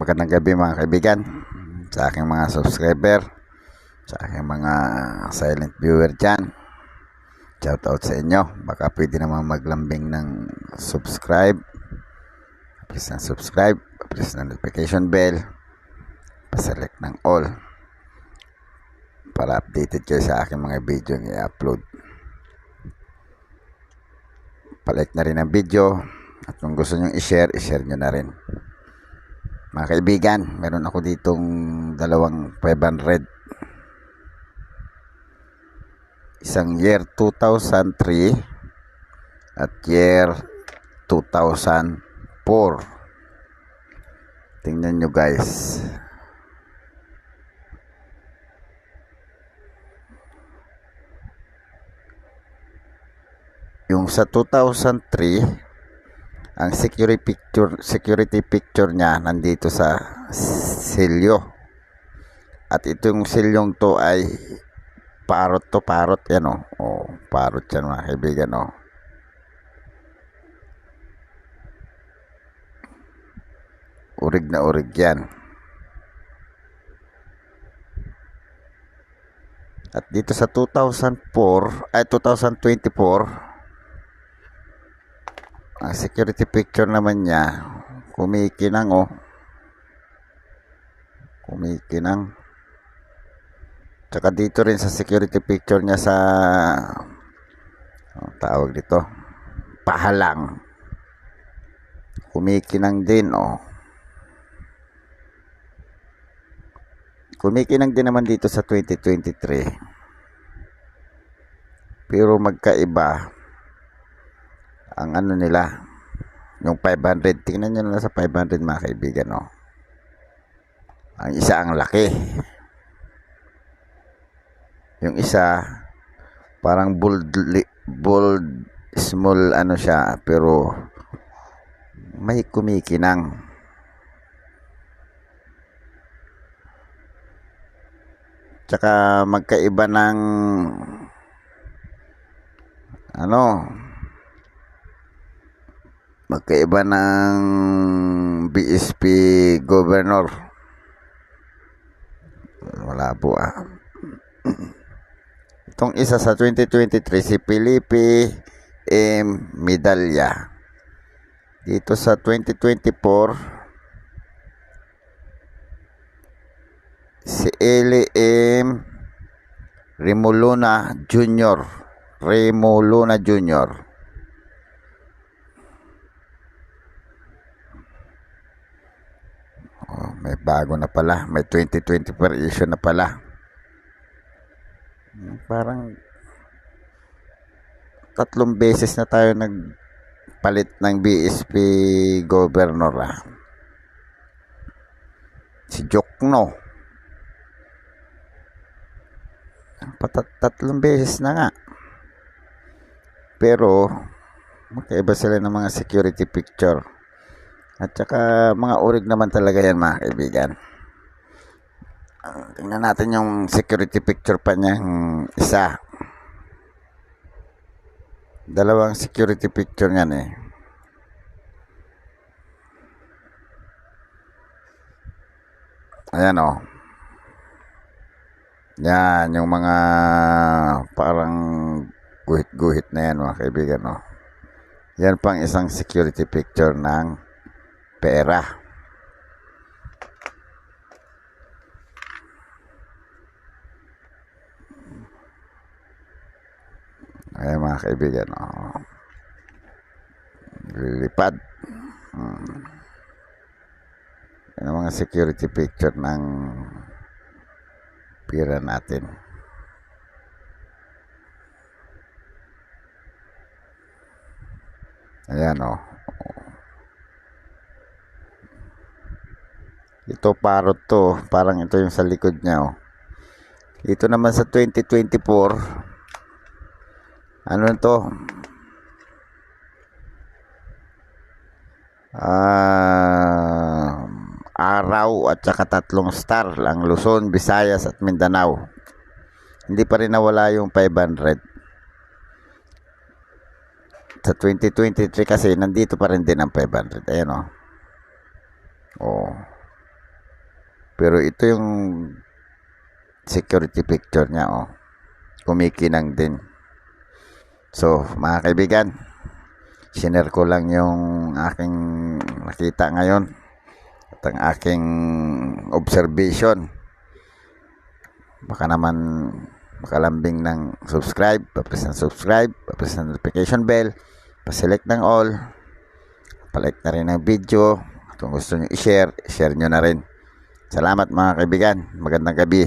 Magandang gabi mga kaibigan, sa aking mga subscriber, sa aking mga silent viewer dyan. Shout out sa inyo. Baka pwede naman maglambing ng subscribe. Press ng subscribe, press ng notification bell, paselect ng all para updated kayo sa aking mga video na i-upload. Palike na rin ang video at kung gusto nyo i-share, i-share nyo na rin. Mga kaibigan, meron ako ditong dalawang 500. Isang year 2003 at year 2004. Tingnan nyo guys. Yung sa 2003, ang security picture security picture niya nandito sa selyo. At itong selyong to ay parot to parot yan o oh. parot yan mga kaibigan o urig na urig yan. At dito sa 2004 ay 2024 ang security picture naman niya kumikinang oh. Kumikinang. Tsaka dito rin sa security picture niya sa oh, tawag dito? Pahalang. Kumikinang din oh. Kumikinang din naman dito sa 2023 pero magkaiba ang ano nila yung 500 tingnan nyo na sa 500 mga kaibigan no? ang isa ang laki yung isa parang bold bold small ano siya pero may kumikinang tsaka magkaiba ng ano magkaiba ng BSP governor wala po ah itong isa sa 2023 si Felipe M. Medalya dito sa 2024 si Eli M. Remolona Jr. Remolona Jr. may bago na pala. May 2020 per issue na pala. Parang tatlong beses na tayo nagpalit ng BSP governor ah. Si Jokno. Patat tatlong beses na nga. Pero magkaiba sila ng mga security picture. At saka mga urig naman talaga yan mga kaibigan. Uh, tingnan natin yung security picture pa niyang isa. Dalawang security picture niyan eh. Ayan o. Oh. Yan, yung mga parang guhit-guhit na yan mga kaibigan o. Oh. Yan pang isang security picture ng pera. Ay mga kaibigan, oh. lilipad. Hmm. Yan ang mga security picture ng pira natin. Ayan o. Oh. Ito parot to. Parang ito yung sa likod niya. Oh. Ito naman sa 2024. Ano to? Ah, araw at saka tatlong star lang Luzon, Visayas at Mindanao. Hindi pa rin nawala yung 500. Sa 2023 kasi nandito pa rin din ang 500. Ayan o. Oh. oh. Pero ito yung security picture niya, oh. Kumikinang din. So, mga kaibigan, sinare ko lang yung aking nakita ngayon at ang aking observation. Baka naman makalambing ng subscribe, papress ng subscribe, papress ng notification bell, paselect ng all, palike na rin ng video. Kung gusto nyo i-share, share nyo na rin. Salamat mga kaibigan. Magandang gabi.